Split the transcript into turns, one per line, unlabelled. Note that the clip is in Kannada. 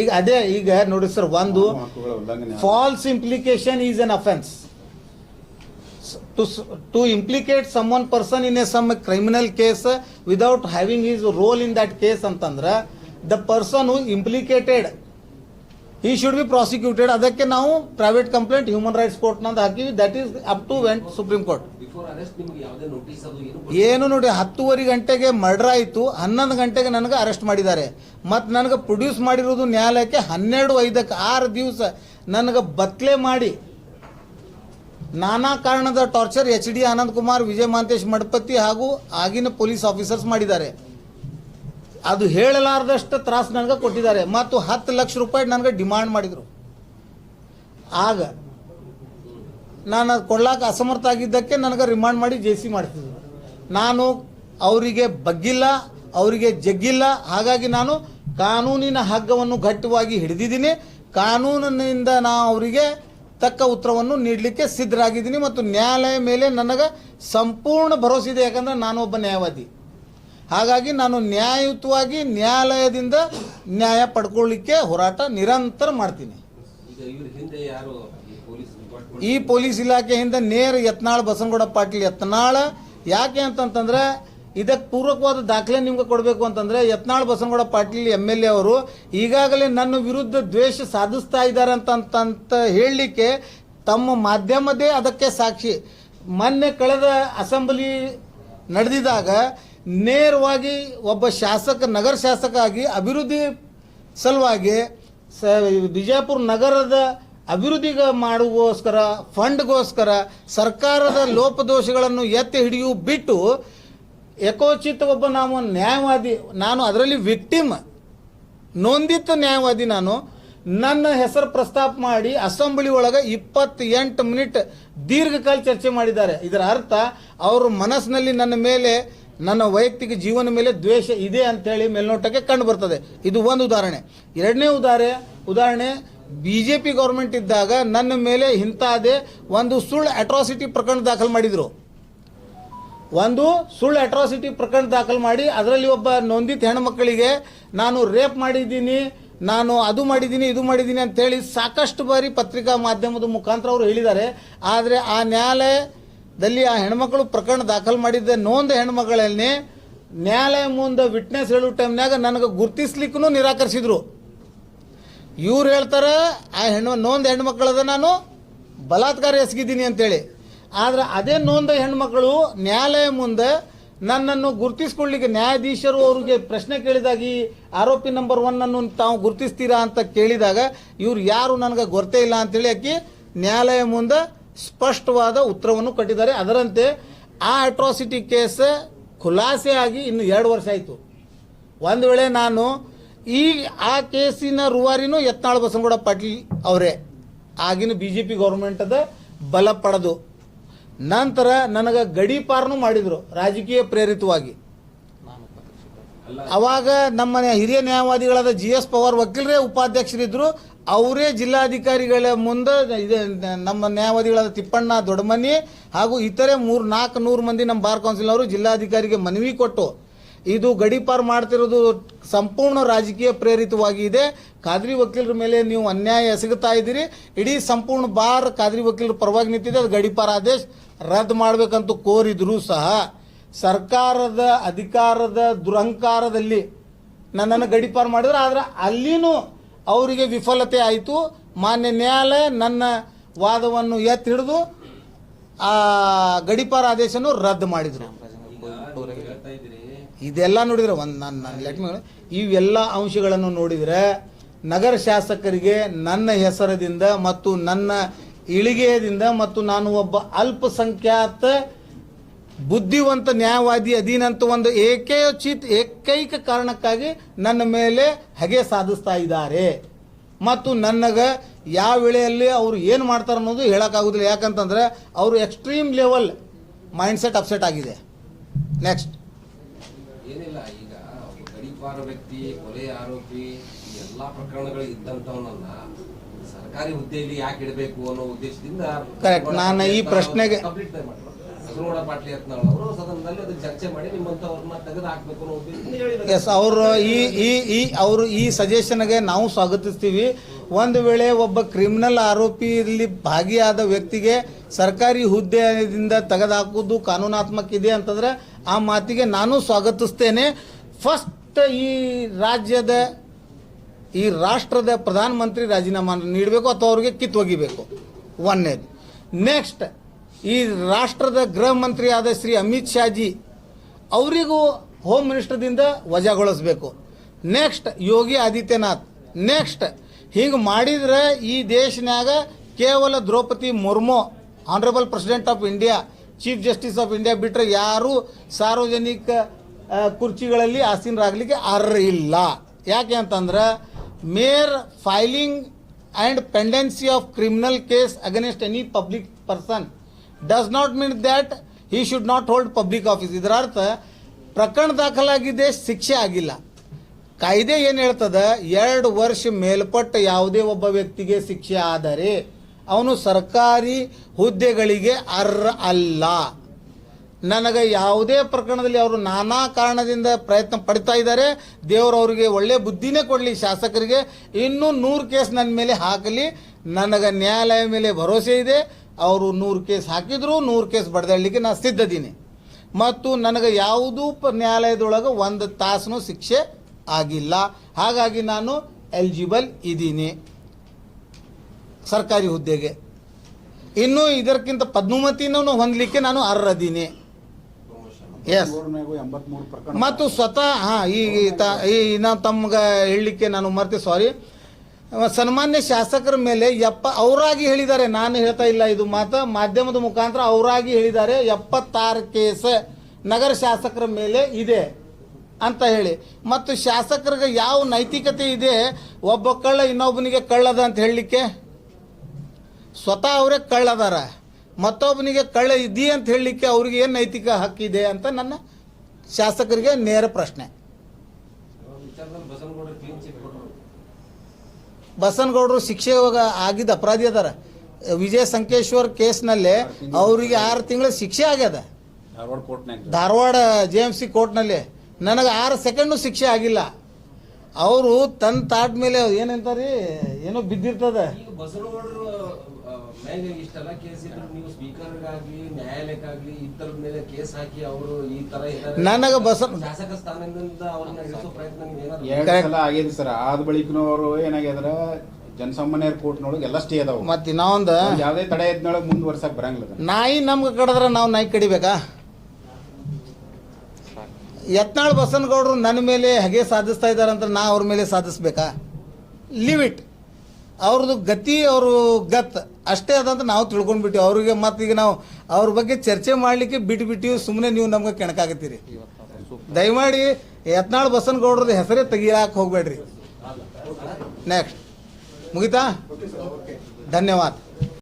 ಈಗ ಅದೇ ಈಗ ನೋಡಿ ಸರ್ ಒಂದು
false implication
is an offence to implicate some to person in a some criminal case a having his role in that having his the person that implicated ಅಂತಂದ್ರ he should be prosecuted. ಅದಕ್ಕೆ ನಾವು private complaint human rights court ನಂದು ಹಾಕಿವಿ. That is up to went supreme court
ಏನು
ನೋಡಿ, ಹತ್ತುವರೆ ಗಂಟೆಗೆ ಮರ್ಡರ್ ಆಯಿತು, ಹನ್ನೊಂದು ಗಂಟೆಗೆ ನನಗೆ ಅರೆಸ್ಟ್ ಮಾಡಿದ್ದಾರೆ. ಮತ್ತು ನನಗೆ ಪ್ರೊಡ್ಯೂಸ್ ಮಾಡಿರೋದು ನ್ಯಾಯಾಲಯಕ್ಕೆ ಹನ್ನೆರಡು, ಐದಕ್ಕೆ ಆರು ದಿವಸ ನನಗೆ ಬತ್ಲೆ ಮಾಡಿ ನಾನಾ ಕಾರಣದ torture H D Anand Kumar, Vijay Mahantesh Madapati ಹಾಗೂ ಆಗಿನ ಪೊಲೀಸ್ ಆಫೀಸರ್ಸ್ ಮಾಡಿದ್ದಾರೆ. ಅದು ಹೇಳಲಾರ್ದಷ್ಟು ತ್ರಾಸ ನನಗೆ ಕೊಟ್ಟಿದ್ದಾರೆ. ಮತ್ತು ಹತ್ತು ಲಕ್ಷ ರೂಪಾಯಿ ನನಗೆ ಡಿಮಾಂಡ್ ಮಾಡಿದರು. ಆಗ ನಾನು ಅದು ಕೊಡ್ಲಾಕ ಅಸಮರ್ಥ ಆಗಿದ್ದಕ್ಕೆ ನನಗೆ ರಿಮಾಂಡ್ ಮಾಡಿ ಜೆ ಸಿ ಮಾಡ್ತಿದ್ರು. ನಾನು ಅವರಿಗೆ ಬಗ್ಗಿಲ್ಲ, ಅವರಿಗೆ ಜಗ್ಗಿಲ್ಲ. ಹಾಗಾಗಿ ನಾನು ಕಾನೂನಿನ ಹಗ್ಗವನ್ನು ಗಟ್ಟಿವಾಗಿ ಹಿಡಿದಿದ್ದೀನಿ. ಕಾನೂನಿನಿಂದ ನಾವು ಅವರಿಗೆ ತಕ್ಕ ಉತ್ತರವನ್ನು ನೀಡಲಿಕ್ಕೆ ಸಿದ್ಧರಾಗಿದ್ದೀನಿ ಮತ್ತು ನ್ಯಾಯಾಲಯ ಮೇಲೆ ನನಗೆ ಸಂಪೂರ್ಣ ಭರವಸೆ ಇದೆ, ಯಾಕಂದ್ರೆ ನಾನು ಒಬ್ಬ ನ್ಯಾಯವಾದಿ. ಹಾಗಾಗಿ ನಾನು ನ್ಯಾಯಯುತವಾಗಿ ನ್ಯಾಯಾಲಯದಿಂದ ನ್ಯಾಯ ಪಡ್ಕೊಳ್ಳಿಕ್ಕೆ ಹೋರಾಟ ನಿರಂತರ ಮಾಡ್ತೀನಿ.
ಈ ಪೊಲೀಸ್
ಇಲಾಖೆಯಿಂದ ನೇರ ಯತ್ನಾಳ್ ಬಸನಗೌಡ ಪಾಟೀಲ್ ಯತ್ನಾಳ್. ಯಾಕೆ ಅಂತಂತಂದ್ರೆ ಇದಕ್ಕೆ ಪೂರಕವಾದ ದಾಖಲೆ ನಿಮ್ಗೆ ಕೊಡಬೇಕು ಅಂತಂದ್ರೆ Yatnal Basanagouda Patil M L A ಅವರು ಈಗಾಗಲೇ ನನ್ನ ವಿರುದ್ಧ ದ್ವೇಷ ಸಾಧಿಸ್ತಾ ಇದ್ದಾರೆ ಅಂತಂತ ಅಂತ ಹೇಳಲಿಕ್ಕೆ ತಮ್ಮ ಮಾಧ್ಯಮದೇ ಅದಕ್ಕೆ ಸಾಕ್ಷಿ. ಮೊನ್ನೆ ಕಳೆದ ಅಸೆಂಬ್ಲಿ ನಡೆದಿದಾಗ ನೇರವಾಗಿ ಒಬ್ಬ ಶಾಸಕ, ನಗರ ಶಾಸಕ ಆಗಿ ಅಭಿವೃದ್ಧಿ ಸಲುವಾಗಿ ಸ ಬಿಜಾಪುರ ನಗರದ ಅಭಿವೃದ್ಧಿಗೆ ಮಾಡುವೋಸ್ಕರ, ಫಂಡ್ಗೋಸ್ಕರ ಸರ್ಕಾರದ ಲೋಪದೋಷಗಳನ್ನು ಎತ್ತಿ ಹಿಡಿಯು ಬಿಟ್ಟು ಯಕೋಚಿತ ಒಬ್ಬ ನಾವು ನ್ಯಾಯವಾದಿ, ನಾನು ಅದರಲ್ಲಿ ವಿಕ್ಟಿಮ್, ನೋಂದಿತ ನ್ಯಾಯವಾದಿ ನಾನು, ನನ್ನ ಹೆಸರು ಪ್ರಸ್ತಾಪ ಮಾಡಿ ಅಸೆಂಬ್ಲಿ ಒಳಗೆ ಇಪ್ಪತ್ತೆಂಟು ಮಿನಿಟ್ ದೀರ್ಘಕಾಲ ಚರ್ಚೆ ಮಾಡಿದ್ದಾರೆ. ಇದರ ಅರ್ಥ, ಅವ್ರ ಮನಸ್ಸಿನಲ್ಲಿ ನನ್ನ ಮೇಲೆ ನನ್ನ ವೈಯಕ್ತಿಕ ಜೀವನ ಮೇಲೆ ದ್ವೇಷ ಇದೆ ಅಂತೇಳಿ ಮೇಲ್ನೋಟಕ್ಕೆ ಕಂಡು ಬರ್ತದೆ. ಇದು ಒಂದು ಉದಾಹರಣೆ. ಎರಡನೇ ಉದಾಹರಣೆ ಉದಾಹರಣೆ ಬಿ ಜೆ ಪಿ ಗೌರ್ಮೆಂಟ್ ಇದ್ದಾಗ ನನ್ನ ಮೇಲೆ ಇಂಥದೇ ಒಂದು ಸುಳ್ಳು ಅಟ್ರಾಸಿಟಿ ಪ್ರಕರಣ ದಾಖಲು ಮಾಡಿದರು. ಒಂದು ಸುಳ್ಳು ಅಟ್ರಾಸಿಟಿ ಪ್ರಕರಣ ದಾಖಲು ಮಾಡಿ ಅದರಲ್ಲಿ ಒಬ್ಬ ನೊಂದಿತ ಹೆಣ್ಮಕ್ಕಳಿಗೆ ನಾನು ರೇಪ್ ಮಾಡಿದ್ದೀನಿ, ನಾನು ಅದು ಮಾಡಿದ್ದೀನಿ, ಇದು ಮಾಡಿದ್ದೀನಿ ಅಂತೇಳಿ ಸಾಕಷ್ಟು ಬಾರಿ ಪತ್ರಿಕಾ ಮಾಧ್ಯಮದ ಮುಖಾಂತರ ಅವರು ಹೇಳಿದ್ದಾರೆ. ಆದರೆ ಆ ನ್ಯಾಯಾಲಯದಲ್ಲಿ ಆ ಹೆಣ್ಮಕ್ಳು ಪ್ರಕರಣ ದಾಖಲು ಮಾಡಿದ್ದ ನೋಂದ ಹೆಣ್ಮಗಳನ್ನೇ ನ್ಯಾಯಾಲಯ ಮುಂದೆ ವಿಟ್ನೆಸ್ ಹೇಳೋ ಟೈಮ್ನಾಗ ನನಗೆ ಗುರ್ತಿಸ್ಲಿಕ್ಕೂ ನಿರಾಕರಿಸಿದ್ರು. ಇವ್ರು ಹೇಳ್ತಾರೆ, ಆ ಹೆಣ್ಣು ನೊಂದ ಹೆಣ್ಮಕ್ಳದ ನಾನು ಬಲಾತ್ಕಾರ ಎಸಗಿದ್ದೀನಿ ಅಂತೇಳಿ. ಆದ್ರೆ ಅದೇ ನೋಂದ ಹೆಣ್ಮಕ್ಳು ನ್ಯಾಯಾಲಯ ಮುಂದೆ ನನ್ನನ್ನು ಗುರುತಿಸ್ಕೊಳ್ಳಿಕ್ಕೆ ನ್ಯಾಯಾಧೀಶರು ಅವ್ರಿಗೆ ಪ್ರಶ್ನೆ ಕೇಳಿದಾಗ ಈ ಆರೋಪಿ ನಂಬರ್ ಒನ್ನನ್ನು ತಾವು ಗುರುತಿಸ್ತೀರಾ ಅಂತ ಕೇಳಿದಾಗ, ಇವ್ರು ಯಾರು ನನಗೆ ಗೊತ್ತೇ ಇಲ್ಲ ಅಂತೇಳಿ ಆಕಿ ನ್ಯಾಯಾಲಯ ಮುಂದೆ ಸ್ಪಷ್ಟವಾದ ಉತ್ತರವನ್ನು ಕೊಟ್ಟಿದ್ದಾರೆ. ಅದರಂತೆ ಆ ಅಟ್ರಾಸಿಟಿ ಕೇಸ್ ಖುಲಾಸೆ ಆಗಿ ಇನ್ನು ಎರಡು ವರ್ಷ ಆಯಿತು. ಒಂದು ವೇಳೆ ನಾನು ಈ, ಆ ಕೇಸಿನ ರೂವಾರಿನೂ ಯತ್ನಾಳ್ ಬಸನಗೌಡ ಪಾಟೀಲ್ ಅವರೇ. ಆಗಿನ ಬಿ ಜೆ ಪಿ ಗೌರ್ಮೆಂಟದ ಬಲ ಪಡೆದು. ನಂತರ ನನಗೆ ಗಡೀಪಾರನು ಮಾಡಿದರು, ರಾಜಕೀಯ ಪ್ರೇರಿತವಾಗಿ. ಅವಾಗ ನಮ್ಮ ಹಿರಿಯ ನ್ಯಾಯವಾದಿಗಳಾದ ಜಿ ಎಸ್ ಪವಾರ್ ವಕೀಲರೇ ಉಪಾಧ್ಯಕ್ಷರಿದ್ದರು ಅವರೇ ಜಿಲ್ಲಾಧಿಕಾರಿಗಳ ಮುಂದೆ ಇದೆ, ನಮ್ಮ ನ್ಯಾಯವಾದಿಗಳಾದ ತಿಪ್ಪಣ್ಣ ದೊಡ್ಡಮನಿ ಹಾಗೂ ಇತರೆ ಮೂರು, ನಾಲ್ಕು ನೂರು ಮಂದಿ ನಮ್ಮ ಬಾರ್ ಕೌನ್ಸಿಲ್ ಅವರು ಜಿಲ್ಲಾಧಿಕಾರಿಗೆ ಮನವಿ ಕೊಟ್ಟು ಇದು ಗಡೀಪಾರ್ ಮಾಡ್ತಿರೋದು ಸಂಪೂರ್ಣ ರಾಜಕೀಯ ಪ್ರೇರಿತವಾಗಿದೆ ಖಾದ್ರಿ ವಕೀಲರ ಮೇಲೆ ನೀವು ಅನ್ಯಾಯ ಎಸಗುತ್ತಾ ಇದ್ದೀರಿ. ಇಡೀ ಸಂಪೂರ್ಣ ಬಾರ್ ಖಾದ್ರಿ ವಕೀಲರ ಪರವಾಗಿ ನಿಂತಿದೆ. ಅದು ಗಡೀಪಾರ್ ಆದೇಶ ರದ್ದು ಮಾಡಬೇಕಂತ ಕೋರಿದ್ರು ಸಹ ಸರ್ಕಾರದ ಅಧಿಕಾರದ ದುರಹಂಕಾರದಲ್ಲಿ ನನ್ನನ್ನು ಗಡೀಪಾರ್ ಮಾಡಿದ್ರು. ಆದರೆ ಅಲ್ಲಿನೂ ಅವರಿಗೆ ವಿಫಲತೆ ಆಯಿತು. ಮಾನ್ಯ ನ್ಯಾಯಾಲಯ ನನ್ನ ವಾದವನ್ನು ಎತ್ತಿ ಹಿಡಿದು ಆ ಗಡಿಪಾರ ಆದೇಶನು ರದ್ದು ಮಾಡಿದರು. ಇದೆಲ್ಲ ನೋಡಿದ್ರೆ ಒಂದು ನನ್ನ ನನ್ನ ಇವೆಲ್ಲ ಅಂಶಗಳನ್ನು ನೋಡಿದರೆ ನಗರ ಶಾಸಕರಿಗೆ ನನ್ನ ಹೆಸರದಿಂದ ಮತ್ತು ನನ್ನ ಇಳಿಗೆಯದಿಂದ ಮತ್ತು ನಾನು ಒಬ್ಬ ಅಲ್ಪಸಂಖ್ಯಾತ ಬುದ್ಧಿವಂತ ನ್ಯಾಯವಾದಿ ಅಧೀನಂತ ಒಂದು ಏಕೋಚಿತ ಏಕೈಕ ಕಾರಣಕ್ಕಾಗಿ ನನ್ನ ಮೇಲೆ ಹಗೆ ಸಾಧಿಸ್ತಾ ಇದ್ದಾರೆ. ಮತ್ತು ನನಗೆ ಯಾವ ವೇಳೆಯಲ್ಲಿ ಅವರು ಏನು ಮಾಡ್ತಾರೆ ಅನ್ನೋದು ಹೇಳೋಕ್ಕಾಗೋದಿಲ್ಲ. ಯಾಕಂತಂದ್ರೆ ಅವರು ಎಕ್ಸ್ಟ್ರೀಮ್ ಲೆವೆಲ್ ಮೈಂಡ್ಸೆಟ್ ಅಪ್ಸೆಟ್ ಆಗಿದೆ. ನೆಕ್ಸ್ಟ್
ಏನಿಲ್ಲ ಈಗ ಒಬ್ಬ ಗಡೀಪಾರ ವ್ಯಕ್ತಿ ಕೊಲೆ ಆರೋಪಿ ಎಲ್ಲಾ ಪ್ರಕರಣಗಳು ಇದ್ದಂಥವನ್ನ ಸರ್ಕಾರಿ ಹುದ್ದೆಯಲ್ಲಿ ಯಾಕೆ ಇಡಬೇಕು ಅನ್ನೋ ಉದ್ದೇಶದಿಂದ
ಕರೆಕ್ಟ್ ನಾನು ಈ ಪ್ರಶ್ನೆಗೆ-
ಅವರು ಸದನದಲ್ಲಿ ಅದಕ್ಕೆ ಚರ್ಚೆ ಮಾಡಿ ನಿಮ್ಮಂಥವ್ರನ್ನ
ಎಸ್ ಅವರು ಈ ಈ ಈ, ಅವರು ಈ ಸಜೆಷನ್ಗೆ ನಾವು ಸ್ವಾಗತಿಸ್ತೀವಿ. ಒಂದು ವೇಳೆ ಒಬ್ಬ ಕ್ರಿಮಿನಲ್ ಆರೋಪಿಯಲ್ಲಿ ಭಾಗಿಯಾದ ವ್ಯಕ್ತಿಗೆ ಸರ್ಕಾರಿ ಹುದ್ದೆಯಿಂದ ತೆಗೆದುಹಾಕುವುದು ಕಾನೂನಾತ್ಮಕ ಇದೆ ಅಂತಂದ್ರೆ ಆ ಮಾತಿಗೆ ನಾನು ಸ್ವಾಗತಿಸ್ತೇನೆ. ಫಸ್ಟ್ ಈ ರಾಜ್ಯದ, ಈ ರಾಷ್ಟ್ರದ ಪ್ರಧಾನಮಂತ್ರಿ ರಾಜೀನಾಮೆ ನೀಡಬೇಕು ಅಥವಾ ಅವ್ರಿಗೆ ಕಿತ್ತೊಗಿಬೇಕು. ಒನ್ನೇದು. ನೆಕ್ಸ್ಟ್ ಈ ರಾಷ್ಟ್ರದ ಗೃಹ ಮಂತ್ರಿಯಾದ ಶ್ರೀ ಅಮಿತ್ ಶಾಜಿ ಅವರಿಗೂ ಹೋಮ್ ಮಿನಿಸ್ಟರ್ದಿಂದ ವಜಾಗೊಳಿಸ್ಬೇಕು. ನೆಕ್ಸ್ಟ್ ಯೋಗಿ ಆದಿತ್ಯನಾಥ್. ನೆಕ್ಸ್ಟ್ ಹಿಂಗೆ ಮಾಡಿದರೆ ಈ ದೇಶನಾಗ ಕೇವಲ Draupadi Murmu, honourable president of India, chief justice of India ಬಿಟ್ಟರೆ ಯಾರೂ ಸಾರ್ವಜನಿಕ ಕುರ್ಚಿಗಳಲ್ಲಿ ಆಸೀನರಾಗಲಿಕ್ಕೆ ಇಲ್ಲ ಯಾಕೆ ಅಂತಂದ್ರೆ mere filing and pendency of criminal case against any public person does not mean that he should not hold public office ಇದರ ಅರ್ಥ ಪ್ರಕರಣ ದಾಖಲಾಗಿದೆ ಶಿಕ್ಷೆ ಆಗಿಲ್ಲ. ಕಾಯ್ದೆ ಏನು ಹೇಳ್ತದ? ಎರಡು ವರ್ಷ ಮೇಲ್ಪಟ್ಟ ಯಾವುದೇ ಒಬ್ಬ ವ್ಯಕ್ತಿಗೆ ಶಿಕ್ಷೆ ಆದರೆ, ಅವನು ಸರ್ಕಾರಿ ಹುದ್ದೆಗಳಿಗೆ ಅರ್ಹ ಅಲ್ಲ. ನನಗೆ ಯಾವುದೇ ಪ್ರಕರಣದಲ್ಲಿ ಅವರು ನಾನಾ ಕಾರಣದಿಂದ ಪ್ರಯತ್ನ ಪಡ್ತಾ ಇದ್ದಾರೆ. ದೇವರು ಅವರಿಗೆ ಒಳ್ಳೆ ಬುದ್ಧಿನೇ ಕೊಡಲಿ ಶಾಸಕರಿಗೆ. ಇನ್ನೂ ನೂರು ಕೇಸ್ ನನ್ನ ಮೇಲೆ ಹಾಕಲಿ. ನನಗೆ ನ್ಯಾಯಾಲಯ ಮೇಲೆ ಭರವಸೆ ಇದೆ. ಅವರು ನೂರು ಕೇಸ್ ಹಾಕಿದ್ರು ನೂರು ಕೇಸ್ ಬಡ್ದಾಡಲಿಕ್ಕೆ ನಾನು ಸಿದ್ಧದೀನಿ. ಮತ್ತು ನನಗೆ ಯಾವುದೂ ಪ ನ್ಯಾಯಾಲಯದೊಳಗೆ ಒಂದು ತಾಸು ಶಿಕ್ಷೆ ಆಗಿಲ್ಲ. ಹಾಗಾಗಿ ನಾನು ಎಲಿಜಿಬಲ್ ಇದ್ದೀನಿ ಸರ್ಕಾರಿ ಹುದ್ದೆಗೆ. ಇನ್ನು ಇದಕ್ಕಿಂತ ಪದ್ಮಮತಿನೂ ಹೊಂದಲಿಕ್ಕೆ ನಾನು ಅರ್ಹದೀನಿ. ಎಸ್ ಮತ್ತು ಸ್ವತಃ ಹಾಂ ಈ ತ- ಈ ನಾವು ತಮ್ಗೆ ಹೇಳಲಿಕ್ಕೆ ನಾನು ಮರ್ತೆ ಸಾರಿ ಸನ್ಮಾನ್ಯ ಶಾಸಕರ ಮೇಲೆ ಎಪ್ಪ ಅವರಾಗಿ ಹೇಳಿದ್ದಾರೆ. ನಾನು ಹೇಳ್ತಾ ಇಲ್ಲ ಇದು ಮಾತು ಮಾಧ್ಯಮದ ಮುಖಾಂತರ ಅವರಾಗಿ ಹೇಳಿದ್ದಾರೆ. ಎಪ್ಪತ್ತಾರು ಕೇಸ್ ನಗರ ಶಾಸಕರ ಮೇಲೆ ಇದೆ ಅಂತ ಹೇಳಿ. ಮತ್ತು ಶಾಸಕರಿಗೆ ಯಾವ ನೈತಿಕತೆ ಇದೆ? ಒಬ್ಬ ಕಳ್ಳ ಇನ್ನೊಬ್ಬನಿಗೆ ಕಳ್ಳದ ಅಂತ ಹೇಳಲಿಕ್ಕೆ? ಸ್ವತಃ ಅವರೇ ಕಳ್ಳದಾರ. ಮತ್ತೊಬ್ಬನಿಗೆ ಕಳ್ಳ ಇದ್ದೀ ಅಂತ ಹೇಳಲಿಕ್ಕೆ ಅವ್ರಿಗೆ ಏನು ನೈತಿಕ ಹಕ್ಕಿದೆ ಅಂತ ನನ್ನ ಶಾಸಕರಿಗೆ ನೇರ ಪ್ರಶ್ನೆ. ಬಸನಗೌಡರು ಶಿಕ್ಷೆ ಆಗಿದ್ದ ಅಪರಾಧಿ ಅದಾರ. ವಿಜಯ ಸಂಕೇಶ್ವರ್ ಕೇಸ್ನಲ್ಲೇ ಅವರಿಗೆ ಆರು ತಿಂಗಳ ಶಿಕ್ಷೆ ಆಗ್ಯದ.
ಧಾರವಾಡ
ಜೆ ಎಂ ಸಿ ಕೋರ್ಟ್ನಲ್ಲಿ. ನನಗೆ ಆರು ಸೆಕೆಂಡು ಶಿಕ್ಷೆ ಆಗಿಲ್ಲ. ಅವರು ತನ್ನ ತಾಟ್ ಮೇಲೆ ಏನಂತಾರೀ? ಏನೋ ಬಿದ್ದಿರ್ತದ.
ಈಗ ಬಸ ಆ, ಮೇಲೆ ಇಷ್ಟೆಲ್ಲ ಕೇಸ್ ಇದ್ರು ನೀವು ಸ್ಪೀಕರ್ಗಾಗ್ಲಿ ನ್ಯಾಯಾಲಯಕ್ಕಾಗ್ಲಿ ಇತರ ಮೇಲೆ ಕೇಸ್ ಹಾಕಿ ಅವರು ಈ ತರ ಇದ್ದಾರೆ.
ನನಗೆ
ಆಗಿದೆ ಸರ್. ಆದ ಬಳಿಕನು ಅವರು ಏನಾಗ್ಯದ್ರ ಜನಸಾಮಾನ್ಯರ ಕೋರ್ಟ್ನೊಳಗೆ ಎಲ್ಲ ಸ್ಟೇ ಅದಾವ.
ಮತ್ತೆ ಇನ್ನೊಂದು
ಯಾವುದೇ ಯಾವ್ದೇ ತಡೆ ಇದ್ನೊಳಗೆ ಮುಂದುವರ್ಸಕ್ ಬರಂಗಿಲ್ಲ
ನಾಯಿ ನಮ್ಗೆ ಕಡದ್ರ ನಾವು ನಾಯಿ ಕಡಿಬೇಕಾ? ಯತ್ನಾಳ್ ಬಸನಗೌಡರು ನನ್ನ ಮೇಲೆ ಹಾಗೆ ಸಾಧಿಸ್ತಾ ಇದ್ದಾರೆ ಅಂತ ನಾ ಅವ್ರ ಮೇಲೆ ಸಾಧಿಸ್ಬೇಕಾ? ಲಿವ್ ಇಟ್ ಅವ್ರದ್ದು ಗತಿ, ಅವರು ಗತ್ ಅಷ್ಟೇ ಅದಂತ ನಾವು ತಿಳ್ಕೊಂಡ್ಬಿಟ್ಟಿವಿ. ಅವ್ರಿಗೆ ಈಗ ನಾವು ಅವ್ರ ಬಗ್ಗೆ ಚರ್ಚೆ ಮಾಡಲಿಕ್ಕೆ ಬಿಟ್ಬಿಟ್ಟಿವಿ ಸುಮ್ಮನೆ ನೀವು ನಮ್ಗೆ ಕೆಣಕಾಗತ್ತೀರಿ. ದಯಮಾಡಿ ಯತ್ನಾಳ್ ಬಸನಗೌಡ್ರದ್ದು ಹೆಸರೇ ತೆಗಿಯಾಕೆ ಹೋಗ್ಬೇಡ್ರಿ. ನೆಕ್ಸ್ಟ್ ಮುಗಿತಾ? ಧನ್ಯವಾದ.